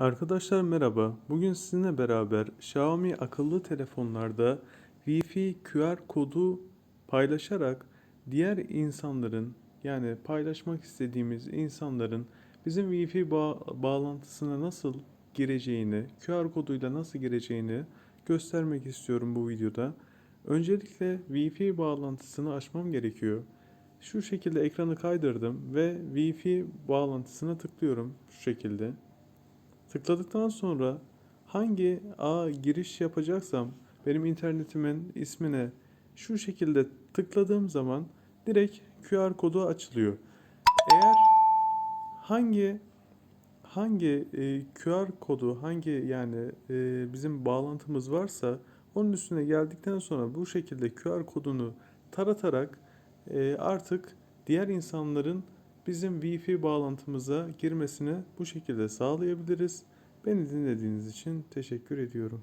Arkadaşlar merhaba. Bugün sizinle beraber Xiaomi akıllı telefonlarda Wi-Fi QR kodu paylaşarak diğer insanların yani paylaşmak istediğimiz insanların bizim Wi-Fi bağ- bağlantısına nasıl gireceğini, QR koduyla nasıl gireceğini göstermek istiyorum bu videoda. Öncelikle Wi-Fi bağlantısını açmam gerekiyor. Şu şekilde ekranı kaydırdım ve Wi-Fi bağlantısına tıklıyorum şu şekilde. Tıkladıktan sonra hangi ağ giriş yapacaksam benim internetimin ismine şu şekilde tıkladığım zaman direkt QR kodu açılıyor. Eğer hangi hangi e, QR kodu hangi yani e, bizim bağlantımız varsa onun üstüne geldikten sonra bu şekilde QR kodunu taratarak e, artık diğer insanların bizim Wi-Fi bağlantımıza girmesini bu şekilde sağlayabiliriz. Beni dinlediğiniz için teşekkür ediyorum.